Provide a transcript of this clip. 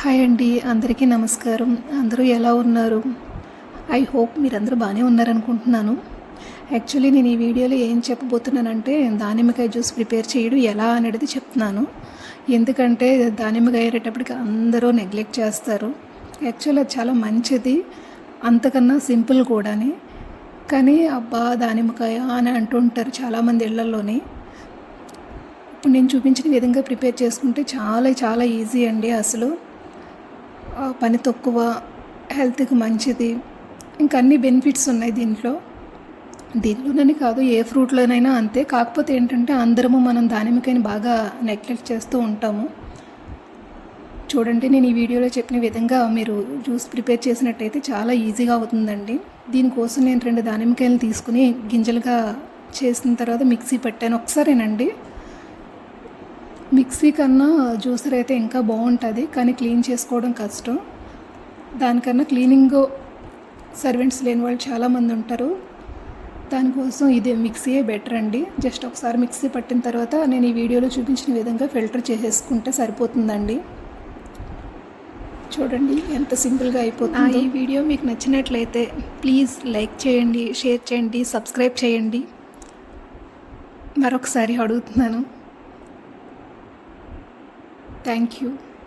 Hi అండి అందరికీ నమస్కారం. అందరూ ఎలా ఉన్నారు? ఐ హోప్ మీరందరూ బాగానే ఉన్నారనుకుంటున్నాను. యాక్చువల్లీ నేను ఈ వీడియోలో ఏం చెప్పబోతున్నానంటే దానిమ్మకాయ జ్యూస్ ప్రిపేర్ చేయడం ఎలా అనేది చెప్తున్నాను. ఎందుకంటే దానిమ్మకాయ అయ్యేటప్పటికి అందరూ నెగ్లెక్ట్ చేస్తారు. యాక్చువల్ అది చాలా మంచిది అంతకన్నా సింపుల్ కూడాని. కానీ అబ్బా దానిమ్మకాయ అని అంటుంటారు చాలామంది ఇళ్ళలోని ఇప్పుడు నేను చూపించిన విధంగా ప్రిపేర్ చేసుకుంటే చాలా చాలా ఈజీ అండి అసలు. పని తక్కువ హెల్త్కి మంచిది ఇంకా అన్ని బెనిఫిట్స్ ఉన్నాయి దీంట్లో. దీనిలోనని కాదు ఏ ఫ్రూట్లోనైనా అంతే. కాకపోతే ఏంటంటే అందరము మనం దానిమ్మకాయని బాగా నెగ్లెక్ట్ చేస్తూ ఉంటాము. చూడండి నేను ఈ వీడియోలో చెప్పిన విధంగా మీరు జ్యూస్ ప్రిపేర్ చేసినట్టయితే చాలా ఈజీగా అవుతుందండి. దీనికోసం నేను రెండు దానిమ్మకాయలు తీసుకుని గింజలుగా చేసిన తర్వాత మిక్సీ పెట్టాను. ఒకసారేనండి. మిక్సీ కన్నా జ్యూసర్ అయితే ఇంకా బాగుంటుంది కానీ క్లీన్ చేసుకోవడం కష్టం. దానికన్నా క్లీనింగ్ సర్వెంట్స్ లేని వాళ్ళు చాలామంది ఉంటారు. దానికోసం ఇది మిక్సీయే బెటర్ అండి. జస్ట్ ఒకసారి మిక్సీ పట్టిన తర్వాత నేను ఈ వీడియోలో చూపించిన విధంగా ఫిల్టర్ చేసేసుకుంటే సరిపోతుందండి. చూడండి ఎంత సింపుల్గా అయిపోతుంది. ఈ వీడియో మీకు నచ్చినట్లయితే ప్లీజ్ లైక్ చేయండి షేర్ చేయండి సబ్స్క్రైబ్ చేయండి. మరొకసారి అడుగుతున్నాను. Thank you.